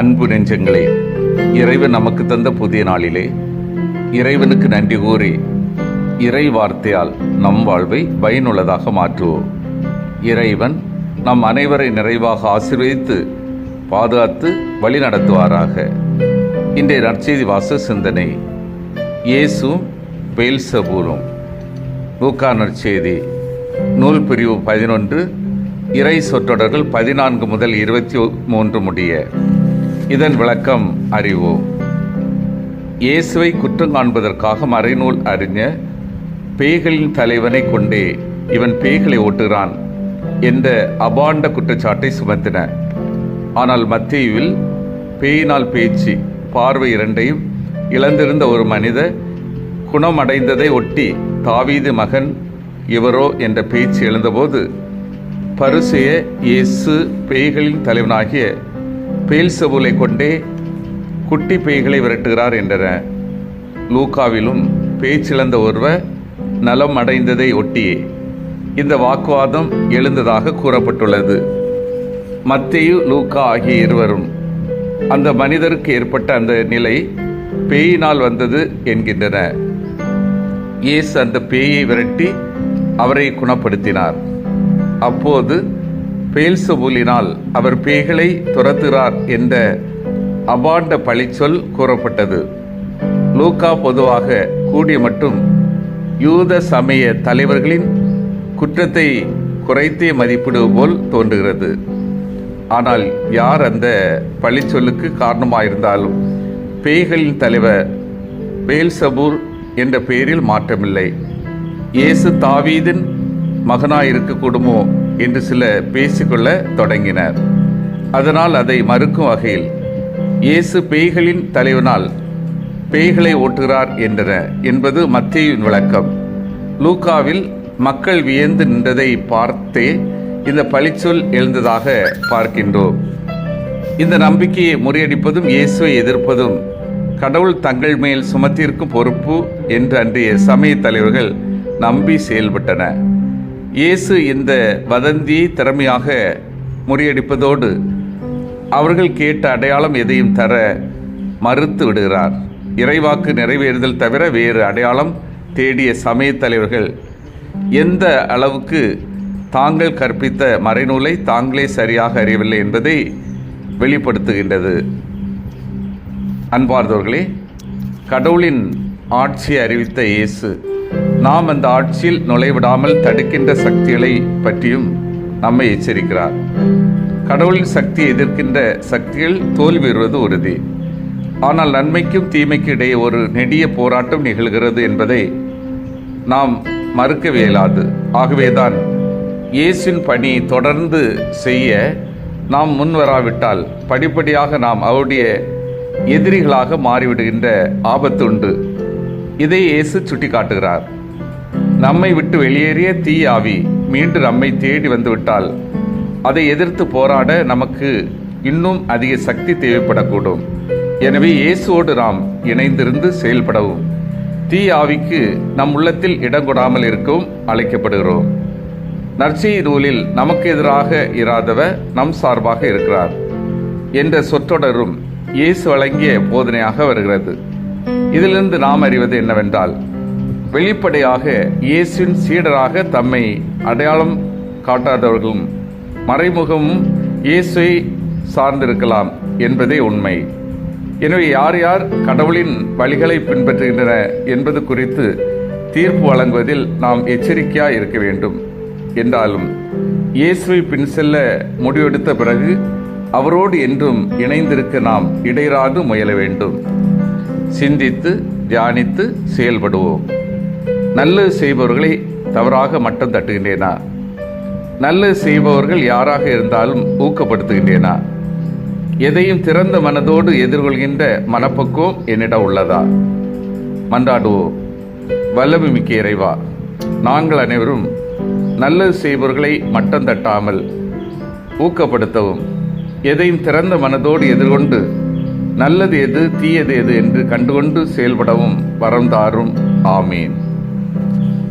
அன்பு நெஞ்சங்களே இறைவன் நமக்கு தந்த புதிய நாளிலே இறைவனுக்கு நன்றி கூறி இறை வார்த்தையால் நம் வாழ்வை பயனுள்ளதாக மாற்றுவோம். இறைவன் நம் அனைவரை நிறைவாக ஆசீர்வதித்து பாதுகாத்து வழி நடத்துவாராக இன்றைய நற்செய்தி வாச சிந்தனை இயேசும் பெயில்சபூரும் லூக்கா நற்செய்தி நூல் பிரிவு பதினொன்று இறை சொற்றொடர்கள் பதினான்கு முதல் இருபத்தி மூன்று முடிய. இதன் விளக்கம் அறிவோம். இயேசுவை குற்றம் காண்பதற்காக மறைநூல் அறிஞர் பேய்களின் தலைவனை கொண்டே இவன் பேய்களை ஓட்டுகிறான் என்ற அபாண்ட குற்றச்சாட்டை சுமத்தின. ஆனால் மத்தியில் பேயினால் பேச்சு பார்வை இரண்டையும் இழந்திருந்த ஒரு மனித குணமடைந்ததை ஒட்டி தாவீது மகன் இவரோ என்ற பேச்சு எழுந்தபோது பரிசைய இயேசு பேய்களின் தலைவனாகிய பேல்சபூலை கொண்டே குட்டி பேய்களை விரட்டுகிறார் என்றன. லூக்காவிலும் பேச்சிழந்த ஒருவர் நலம் அடைந்ததை ஒட்டியே. இந்த வாக்குவாதம் எழுந்ததாக கூறப்பட்டுள்ளது. மத்தேயு லூக்கா ஆகிய இருவரும் அந்த மனிதருக்கு ஏற்பட்ட அந்த நிலை பேயினால் வந்தது என்கின்றன. இயேசு அந்த பேயை விரட்டி அவரை குணப்படுத்தினார். அப்போது பேல்சபூலினால் அவர் பேய்களை துரத்துகிறார் என்ற அபாண்ட பழிச்சொல் கூறப்பட்டது. லூக்கா பொதுவாக கூடிய மட்டும் யூத சமய தலைவர்களின் குற்றத்தை குறைத்தே மதிப்பிடுவது போல் தோன்றுகிறது. ஆனால் யார் அந்த பழிச்சொல்லுக்கு காரணமாயிருந்தாலும் பேய்களின் தலைவர் பேல்சபூர் என்ற பெயரில் மாற்றமில்லை. இயேசு தாவீதின் மகனாயிருக்கக்கூடுமோ என்று சில பேசிக்கொள்ள தொடங்கினர். அதனால் அதை மறுக்கும் வகையில் இயேசு பேய்களின் தலைவனால் பேய்களை ஓட்டுகிறார் என்றன என்பது மத்தியின் விளக்கம். லூக்காவில் மக்கள் வியந்து நின்றதை பார்த்தே இந்த பழிச்சொல் எழுந்ததாக பார்க்கின்றோம். இந்த நம்பிக்கையை முறியடிப்பதும் இயேசுவை எதிர்ப்பதும் கடவுள் தங்கள் மேல் சுமத்தியிருக்கும் பொறுப்பு என்று அன்றைய சமய தலைவர்கள் நம்பி செயல்பட்டன. இயேசு இந்த வதந்தியை திறமையாக முறியடிப்பதோடு அவர்கள் கேட்ட அடையாளம் எதையும் தர மறுத்து விடுகிறார். இறைவாக்கு நிறைவேறுதல் தவிர வேறு அடையாளம் தேடிய சமய தலைவர்கள் எந்த அளவுக்கு தாங்கள் கற்பித்த மறைநூலை தாங்களே சரியாக அறியவில்லை என்பதை வெளிப்படுத்துகின்றது. அன்பார்ந்தவர்களே கடவுளின் ஆட்சியை அறிவித்த இயேசு நாம் அந்த ஆட்சியில் நுழைவிடாமல் தடுக்கின்ற சக்திகளை பற்றியும் நம்மை எச்சரிக்கிறார். கடவுளின் சக்தியை எதிர்க்கின்ற சக்திகள் தோல்வி வருவது உறுதி. ஆனால் நன்மைக்கும் தீமைக்கும் இடையே ஒரு நெடிய போராட்டம் நிகழ்கிறது என்பதை நாம் மறுக்க இயலாது. ஆகவேதான் இயேசின் பணி தொடர்ந்து செய்ய நாம் முன்வராவிட்டால் படிப்படியாக நாம் அவருடைய எதிரிகளாக மாறிவிடுகின்ற ஆபத்து உண்டு. இதை இயேசு சுட்டிக்காட்டுகிறார். நம்மை விட்டு வெளியேறிய தீ ஆவி மீண்டும் நம்மை தேடி வந்துவிட்டால் அதை எதிர்த்து போராட நமக்கு இன்னும் அதிக சக்தி தேவைப்படக்கூடும். எனவே இயேசுவோடு நாம் இணைந்திருந்து செயல்படவும். தீ ஆவிக்கு நம் உள்ளத்தில் இடம் கொடாமல் இருக்கவும் அழைக்கப்படுகிறோம். நற்செய் நூலில் நமக்கு எதிராக இராதவர் நம் சார்பாக இருக்கிறார் என்ற சொற்றொடரும் இயேசு வழங்கிய போதனையாக வருகிறது. இதிலிருந்து நாம் அறிவது என்னவென்றால் வெளிப்படையாக இயேசுவின் சீடராக தம்மை அடையாளம் காட்டாதவர்களும் மறைமுகமும் இயேசுவை சார்ந்திருக்கலாம் என்பதே உண்மை. எனவே யார் யார் கடவுளின் வழிகளை பின்பற்றுகின்றன என்பது குறித்து தீர்ப்பு வழங்குவதில் நாம் எச்சரிக்கையாக இருக்க வேண்டும். என்றாலும் இயேசுவை பின் செல்ல முடிவெடுத்த பிறகு அவரோடு என்றும் இணைந்திருக்க நாம் இடையராது முயல வேண்டும். சிந்தித்து தியானித்து செயல்படுவோம். நல்லது செய்பவர்களை தவறாக மட்டம் தட்டுகின்றேனா? நல்லது செய்பவர்கள் யாராக இருந்தாலும் ஊக்கப்படுத்துகின்றேனா? எதையும் திறந்த மனதோடு எதிர்கொள்கின்ற மனப்பக்குவம் என்னிடம் உள்ளதா? மன்றாடுவோம். வல்லமை மிக்க இறைவா நாங்கள் அனைவரும் நல்லது செய்பவர்களை மட்டம் தட்டாமல் ஊக்கப்படுத்தவும் எதையும் திறந்த மனதோடு எதிர்கொண்டு நல்லது எது தீயது எது என்று கண்டுகொண்டு செயல்படவும் வரம் தாரும். ஆமீன்.